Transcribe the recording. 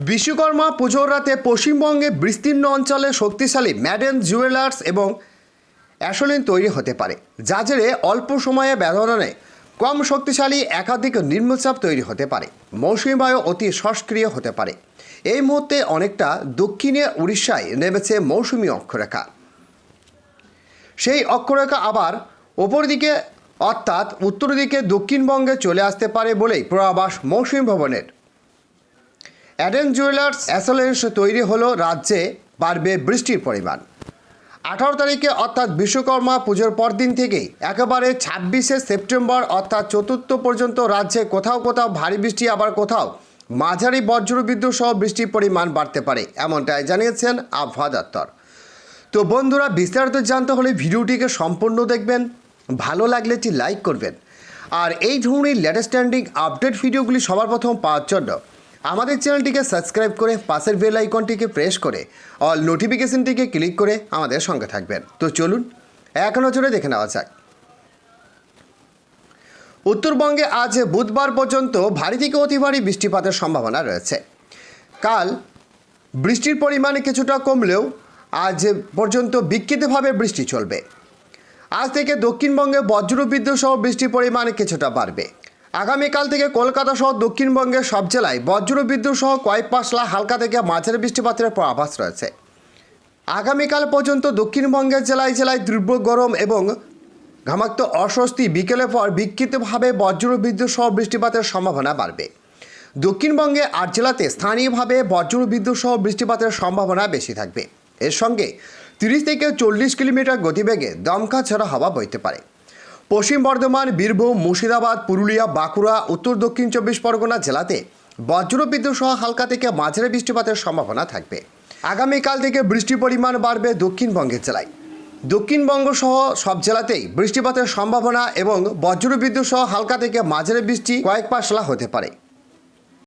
বিশ্বকর্মা পুজোর রাতে পশ্চিমবঙ্গে বিস্তীর্ণ অঞ্চলে শক্তিশালী ম্যাডেন জুয়েলার্স এবং অ্যাসোলিন তৈরি হতে পারে, যা জেরে অল্প সময়ে ব্যবধানে কম শক্তিশালী একাধিক নিম্নচাপ তৈরি হতে পারে। মৌসুমী বায়ু অতি সক্রিয় হতে পারে। এই মুহূর্তে অনেকটা দক্ষিণে উড়িষ্যায় নেমেছে মৌসুমী অক্ষরেখা। সেই অক্ষরেখা আবার ওপর দিকে অর্থাৎ উত্তর দিকে দক্ষিণবঙ্গে চলে আসতে পারে বলেই পূর্বাভাস মৌসুমী ভবনের অ্যাডেন জুয়েলার্স অ্যাসোলেন্স তৈরি হলো রাজ্যে, বাড়বে বৃষ্টির পরিমাণ। আঠারো তারিখে অর্থাৎ বিশ্বকর্মা পুজোর পরদিন থেকেই একেবারে ছাব্বিশে সেপ্টেম্বর অর্থাৎ চতুর্থ পর্যন্ত রাজ্যে কোথাও কোথাও ভারী বৃষ্টি, আবার কোথাও মাঝারি বজ্রবিদ্যুৎ সহ বৃষ্টির পরিমাণ বাড়তে পারে, এমনটাই জানিয়েছেন আবহাওয়া দপ্তর। তো বন্ধুরা, বিস্তারিত জানতে হলে ভিডিওটিকে সম্পূর্ণ দেখবেন, ভালো লাগলে একটি লাইক করবেন। আর এই ধরনের লেটেস্ট স্ট্যান্ডিং আপডেট ভিডিওগুলি সবার প্রথম পাওয়ার জন্য আমাদের চ্যানেলটিকে সাবস্ক্রাইব করে পাশের বেল আইকনটিকে প্রেস করে অল নোটিফিকেশনটিকে ক্লিক করে আমাদের সঙ্গে থাকবেন। তো চলুন, এক নজরে দেখে নেওয়া যাক। উত্তরবঙ্গে আজ বুধবার পর্যন্ত ভারী থেকে অতি ভারী বৃষ্টিপাতের সম্ভাবনা রয়েছে। কাল বৃষ্টির পরিমাণ কিছুটা কমলেও আজ পর্যন্ত বিক্ষিপ্তভাবে বৃষ্টি চলবে। আজ থেকে দক্ষিণবঙ্গে বজ্রবিদ্যুৎ সহ বৃষ্টির পরিমাণ কিছুটা বাড়বে। আগামীকাল থেকে কলকাতা সহ দক্ষিণবঙ্গের সব জেলায় বজ্রবিদ্যুৎ সহ কয়েক পাঁচলা হালকা থেকে মাঝারি বৃষ্টিপাতের পূর্বাভাস রয়েছে। আগামীকাল পর্যন্ত দক্ষিণবঙ্গের জেলায় জেলায় তীব্র গরম এবং ঘামাক্ত অস্বস্তি বিকেলের পর বিক্ষিপ্তভাবে বজ্রবিদ্যুৎ সহ বৃষ্টিপাতের সম্ভাবনা বাড়বে। দক্ষিণবঙ্গে আট জেলাতে স্থানীয়ভাবে বজ্রবিদ্যুৎ সহ বৃষ্টিপাতের সম্ভাবনা বেশি থাকবে। এর সঙ্গে তিরিশ থেকে চল্লিশ কিলোমিটার গতিবেগে দমকা ছাড়া হওয়া বইতে পারে। পশ্চিম বর্ধমান, বীরভূম, মুর্শিদাবাদ, পুরুলিয়া, বাঁকুড়া, উত্তর দক্ষিণ চব্বিশ পরগনা জেলাতে বজ্রবিদ্যুৎ সহ হালকা থেকে মাঝারি বৃষ্টিপাতের সম্ভাবনা থাকবে। আগামীকাল থেকে বৃষ্টির পরিমাণ বাড়বে দক্ষিণবঙ্গের জেলায়। দক্ষিণবঙ্গ সহ সব জেলাতেই বৃষ্টিপাতের সম্ভাবনা এবং বজ্রবিদ্যুৎ সহ হালকা থেকে মাঝারি বৃষ্টি কয়েক পাশলা হতে পারে।